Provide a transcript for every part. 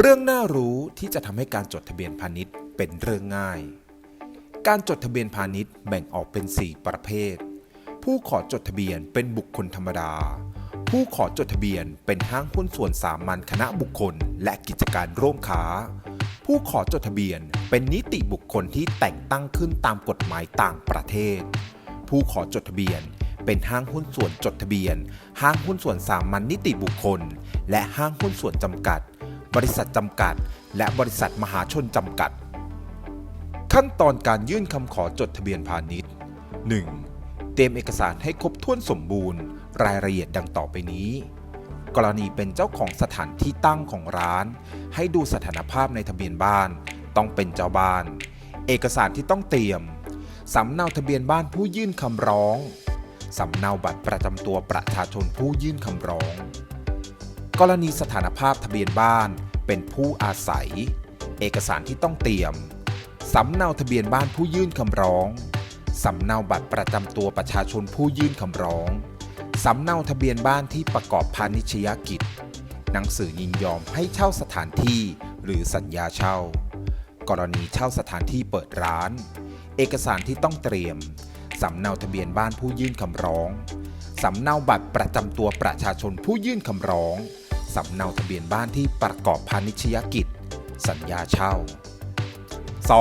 เรื่องน่ารู้ที่จะทำให้การจดทะเบียนพาณิชย์เป็นเรื่องง่าย การจดทะเบียนพาณิชย์แบ่งออกเป็น 4 ประเภท ผู้ขอจดทะเบียนเป็นบุคคลธรรมดา ผู้ขอจดทะเบียนเป็นห้างหุ้นส่วนสามัญคณะบุคคล และกิจการร่วมค้า ผู้ขอจดทะเบียนเป็นนิติบุคคลที่แต่งตั้งขึ้นตามกฎหมายต่างประเทศ ผู้ขอจดทะเบียนเป็นห้างหุ้นส่วนจดทะเบียน ห้างหุ้นส่วนสามัญนิติบุคคล และห้างหุ้นส่วนจำกัด บริษัทจำกัด และบริษัทมหาชนจำกัด ขั้นตอนการยื่นคำขอจดทะเบียนพาณิชย์ 1. เตรียมเอกสารให้ครบถ้วนสมบูรณ์ รายละเอียดดังต่อไปนี้ กรณีเป็นเจ้าของสถานที่ตั้งของร้าน ให้ดูสถานภาพในทะเบียนบ้าน ต้องเป็นเจ้าบ้าน เอกสารที่ต้องเตรียมสำเนาทะเบียนบ้านผู้ยื่นคำร้องสำเนาบัตรประจำตัวประชาชนผู้ยื่นคำร้อง กรณีสถานภาพทะเบียนบ้านเป็นผู้อาศัย เอกสารที่ต้องเตรียม สำเนาทะเบียนบ้านผู้ยื่นคำร้อง สำเนาบัตรประจำตัวประชาชนผู้ยื่นคำร้อง สำเนาทะเบียนบ้านที่ประกอบพาณิชยกิจ หนังสือยินยอมให้เช่าสถานที่หรือสัญญาเช่า กรณีเช่าสถานที่เปิดร้าน เอกสารที่ต้องเตรียม สำเนาทะเบียนบ้านผู้ยื่นคำร้อง สำเนาบัตรประจำตัวประชาชนผู้ยื่นคำร้อง สำเนาทะเบียนบ้านที่ประกอบพาณิชยกิจ สัญญาเช่า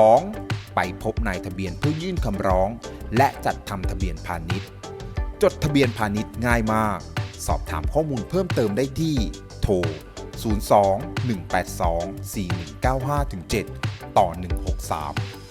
2. ไปพบนายทะเบียนผู้ยื่นคำร้อง และจัดทำทะเบียนพาณิชย์ จดทะเบียนพาณิชย์ง่ายมาก สอบถามข้อมูลเพิ่มเติมได้ที่โทร 02 182 4195 7 ต่อ 163